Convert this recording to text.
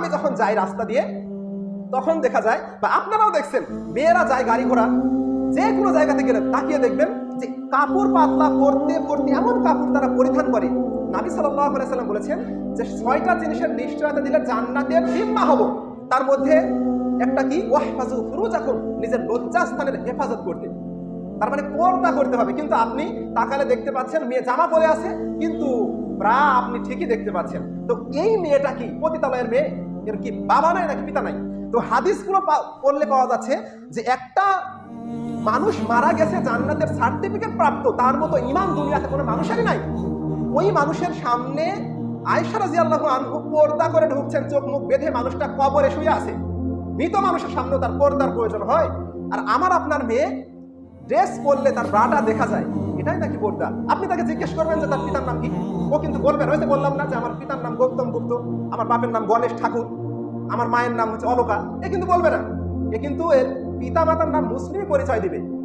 আমি যখন যাই রাস্তা দিয়ে, তখন দেখা যায়, বা আপনারাও দেখছেন, মেয়েরা যায় গাড়ি ঘোড়া, যে কোনো জায়গাতে গেলে তাকিয়ে দেখবেন যে কাপড় পাতলা পরতে পরতে এমন কাপড় তারা পরিধান করে। নাবি সাল্লাম বলেছেন যে ছয়টা জিনিসের নিশ্চয়তা দিলে জান্নাতের জিম্মা হব। তার মধ্যে একটা কি? ওয়াহফাজু ফুরুজাকুম, নিজের লজ্জাস্থানের হেফাজত করতে। তার মানে পর্দা করতে হবে। কিন্তু আপনি তাকালে দেখতে পাচ্ছেন, মেয়ে জামা পরে আছে, কিন্তু ব্রা আপনি ঠিকই দেখতে পাচ্ছেন। তো এই মেয়েটা কি? পতিতালয়ের মেয়ে? এর কি বাবা নাই নাকি পিতা নাই? তো হাদিসগুলো পড়লে পাওয়া যাচ্ছে যে একটা মানুষ মারা গেছে, জান্নাতের সার্টিফিকেট প্রাপ্ত, তার মতো ইমান দুনিয়াতে কোনো মানুষেরই নাই। ওই মানুষের সামনে আয়সা রাজি আল্লাহ আনহু পর্দা করে ঢুকছেন, চোখ মুখ বেঁধে মানুষটা কবরে শুয়ে আছে। মৃত মানুষের সামনে তার পর্দার প্রয়োজন হয়। আর আমার আপনার মেয়ে ড্রেস পরলে তার ব্রাটা দেখা যায়। এটাই নাকি পর্দা? আপনি তাকে জিজ্ঞেস করবেন যে তার পিতার নাম কি? ও কিন্তু বলবেন হয়তো বললাম না যে আমার পিতার নাম গৌতম গুপ্ত, আমার বাপের নাম গণেশ ঠাকুর। আমার মায়ের নাম হচ্ছে অলকা এ কিন্তু বলবে না। এ কিন্তু এর পিতা মাতার নাম মুসলিম পরিচয় দিবে।